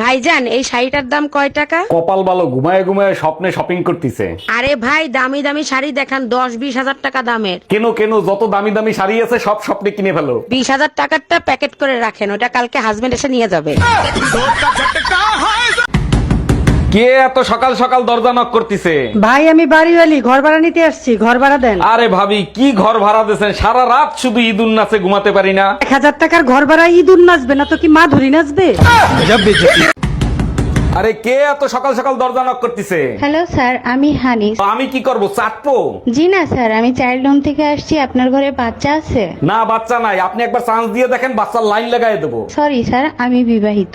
ভাইজান এই শাড়িটার দাম কয় টাকা? কপাল ভালো ঘুমায় ঘুমায় স্বপ্নে শপিং করতেছে। আরে ভাই দামি দামি শাড়ি দেখান দশ বিশ হাজার টাকা দামের। কেন কেন যত দামি দামি শাড়ি আছে সব স্বপ্নে কিনে ফেলো। বিশ হাজার টাকারটা প্যাকেট করে রাখেন ওটা কালকে হাজবেন্ড এসে নিয়ে যাবে। কে এত সকাল সকাল দরজা নক করতেছে? ভাই আমি বাড়িওয়ালি ঘর ভাড়া নিতে আসছি ঘর ভাড়া দেন। আরে ভাবি কি ঘর ভাড়া দিয়েছেন? সারা রাত শুধু ঈদুন নাচে ঘুমাতে পারি না। এক হাজার টাকার ঘর ভাড়া ইঁদুর নাচবে না তো কি মা ধরি নাচবে? আরে কে এত সকাল সকাল দরজা নক করতেছে? হ্যালো স্যার আমি হানিস আমি কি করব চাটবো? জি না স্যার আমি চাইল্ড হোম থেকে আসছি আপনার ঘরে বাচ্চা আছে? না বাচ্চা নাই। আপনি একবার চান্স দিয়ে দেখেন বাচ্চার লাইন লাগাই দেবো। সরি স্যার আমি বিবাহিত।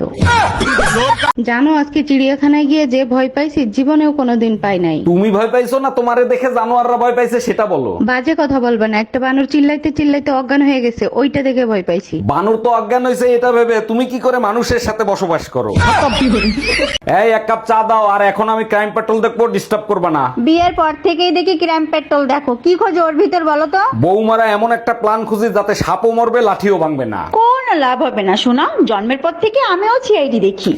জানো আজকে চিড়িয়াখানায় গিয়ে যে ভয় পাইছি জীবনেও কোনোদিন পাই নাই। তুমি ভয় পাইছো না তোমারে দেখে জানোয়াররা ভয় পাইছে সেটা বলো। বাজে কথা বলবে না একটা বানর চিল্লাইতে চিল্লাইতে অজ্ঞান হয়ে গেছে ওইটা দেখে ভয় পাইছি। বানর তো অজ্ঞান হয়েছে এটা ভেবে তুমি কি করে মানুষের সাথে বসবাস করো? এই এক কাপ চা দাও আর এখন আমি ক্রাইম পেট্রোল দেখব ডিস্টার্ব করবে না। বিয়ের পর থেকেই দেখি ক্রাইম পেট্রোল দেখো কি খোঁজো ওর ভিতর বলো তো? বৌমারা এমন একটা প্ল্যান খুঁজি যাতে সাপও মরবে লাঠিও ভাঙবে না। কোন লাভ হবে না শোনা? জন্মের পর থেকে আমিও সিআইডি দেখি।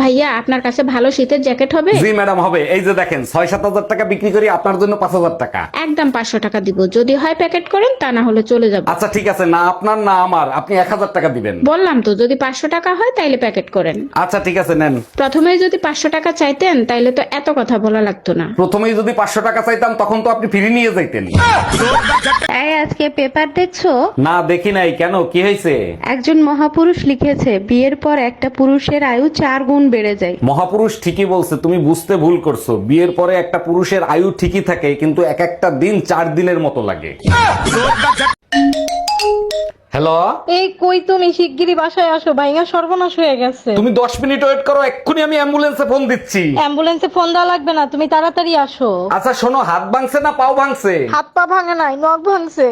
ভাইয়া আপনার কাছে ভালো শীতের জ্যাকেট হবে? জি ম্যাডাম হবে। এই যে দেখেন ছয় সাত হাজার টাকা বিক্রি করি আপনার জন্য পাঁচ হাজার টাকা। একদম পাঁচশো টাকা দিব। যদি হয় প্যাকেট করেন তা না হলে চলে যাব। আচ্ছা ঠিক আছে। না আপনার না আমার। আপনি এক হাজার টাকা দিবেন। বললাম তো যদি পাঁচশো টাকা হয় তাইলে প্যাকেট করেন। আচ্ছা ঠিক আছে নেন। প্রথমে যদি পাঁচশো টাকা চাইতেন তাইলে তো এত কথা বলা লাগতো না। প্রথমেই যদি পাঁচশো টাকা চাইতাম তখন তো আপনি ফিরে নিয়ে যাইতেন এই আজকে পেপার দেখছ? না দেখি নাই। কেন? কি হয়েছে? একজন মহাপুরুষ লিখেছে বিয়ের পর একটা পুরুষের আয়ু চার গুণ বেড়ে যায়। মহাপুরুষ ঠিকই বলছে তুমি বুঝতে ভুল করছ। বিয়ের পরে একটা পুরুষের আয়ু ঠিকই থাকে কিন্তু এক একটা দিন চার দিনের মতো লাগে। হ্যালো? এই কই তুমি? শিগগিরই বাসায় আসো ভাইয়া সর্বনাশ হয়ে গেছে। তুমি দশ মিনিট ওয়েট করো এক্ষুনি আমি অ্যাম্বুলেন্সে ফোন দিচ্ছি। অ্যাম্বুলেন্সে ফোন দেওয়া লাগবে না তুমি তাড়াতাড়ি আসো। আচ্ছা শোনো হাত ভাঙছে না পাও ভাঙছে? হাত পা ভাঙে নাই নখ ভাঙছে।